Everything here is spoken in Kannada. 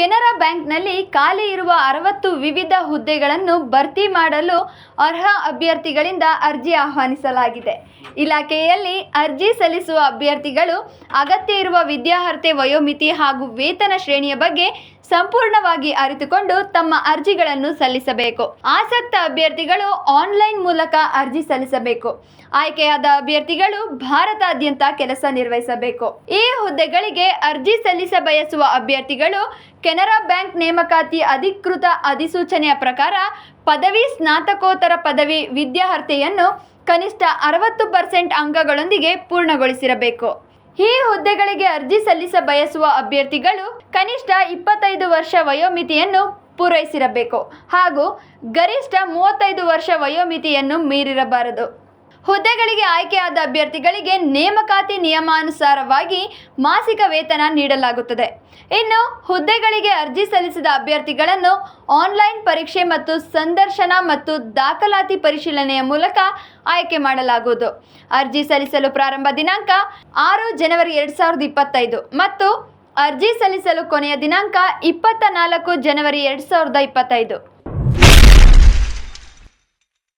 ಕೆನರಾ ಬ್ಯಾಂಕ್ನಲ್ಲಿ ಖಾಲಿ ಇರುವ ಅರವತ್ತು ವಿವಿಧ ಹುದ್ದೆಗಳನ್ನು ಭರ್ತಿ ಮಾಡಲು ಅರ್ಹ ಅಭ್ಯರ್ಥಿಗಳಿಂದ ಅರ್ಜಿ ಆಹ್ವಾನಿಸಲಾಗಿದೆ. ಇಲಾಖೆಯಲ್ಲಿ ಅರ್ಜಿ ಸಲ್ಲಿಸುವ ಅಭ್ಯರ್ಥಿಗಳು ಅಗತ್ಯ ಇರುವ ವಿದ್ಯಾರ್ಹತೆ ವಯೋಮಿತಿ ಹಾಗೂ ವೇತನ ಶ್ರೇಣಿಯ ಬಗ್ಗೆ ಸಂಪೂರ್ಣವಾಗಿ ಅರಿತುಕೊಂಡು ತಮ್ಮ ಅರ್ಜಿಗಳನ್ನು ಸಲ್ಲಿಸಬೇಕು. ಆಸಕ್ತ ಅಭ್ಯರ್ಥಿಗಳು ಆನ್ಲೈನ್ ಮೂಲಕ ಅರ್ಜಿ ಸಲ್ಲಿಸಬೇಕು. ಆಯ್ಕೆಯಾದ ಅಭ್ಯರ್ಥಿಗಳು ಭಾರತಾದ್ಯಂತ ಕೆಲಸ ನಿರ್ವಹಿಸಬೇಕು. ಈ ಹುದ್ದೆಗಳಿಗೆ ಅರ್ಜಿ ಸಲ್ಲಿಸ ಬಯಸುವ ಅಭ್ಯರ್ಥಿಗಳು ಕೆನರಾ ಬ್ಯಾಂಕ್ ನೇಮಕಾತಿ ಅಧಿಕೃತ ಅಧಿಸೂಚನೆಯ ಪ್ರಕಾರ ಪದವಿ ಸ್ನಾತಕೋತ್ತರ ಪದವಿ ವಿದ್ಯಾರ್ಹತೆಯನ್ನು ಕನಿಷ್ಠ ಅರವತ್ತು ಪರ್ಸೆಂಟ್ ಅಂಕಗಳೊಂದಿಗೆ ಪೂರ್ಣಗೊಳಿಸಿರಬೇಕು. ಈ ಹುದ್ದೆಗಳಿಗೆ ಅರ್ಜಿ ಸಲ್ಲಿಸ ಬಯಸುವ ಅಭ್ಯರ್ಥಿಗಳು ಕನಿಷ್ಠ ಇಪ್ಪತ್ತೈದು ವರ್ಷ ವಯೋಮಿತಿಯನ್ನು ಪೂರೈಸಿರಬೇಕು ಹಾಗೂ ಗರಿಷ್ಠ ಮೂವತ್ತೈದು ವರ್ಷ ವಯೋಮಿತಿಯನ್ನು ಮೀರಿರಬಾರದು. ಹುದ್ದೆಗಳಿಗೆ ಆಯ್ಕೆಯಾದ ಅಭ್ಯರ್ಥಿಗಳಿಗೆ ನೇಮಕಾತಿ ನಿಯಮಾನುಸಾರವಾಗಿ ಮಾಸಿಕ ವೇತನ ನೀಡಲಾಗುತ್ತದೆ. ಇನ್ನು ಹುದ್ದೆಗಳಿಗೆ ಅರ್ಜಿ ಸಲ್ಲಿಸಿದ ಅಭ್ಯರ್ಥಿಗಳನ್ನು ಆನ್ಲೈನ್ ಪರೀಕ್ಷೆ ಮತ್ತು ಸಂದರ್ಶನ ಮತ್ತು ದಾಖಲಾತಿ ಪರಿಶೀಲನೆಯ ಮೂಲಕ ಆಯ್ಕೆ ಮಾಡಲಾಗುವುದು. ಅರ್ಜಿ ಸಲ್ಲಿಸಲು ಪ್ರಾರಂಭ ದಿನಾಂಕ ಆರು ಜನವರಿ ಎರಡು ಸಾವಿರದ ಇಪ್ಪತ್ತೈದು ಮತ್ತು ಅರ್ಜಿ ಸಲ್ಲಿಸಲು ಕೊನೆಯ ದಿನಾಂಕ ಇಪ್ಪತ್ತ ನಾಲ್ಕು ಜನವರಿ ಎರಡು ಸಾವಿರದ ಇಪ್ಪತ್ತೈದು.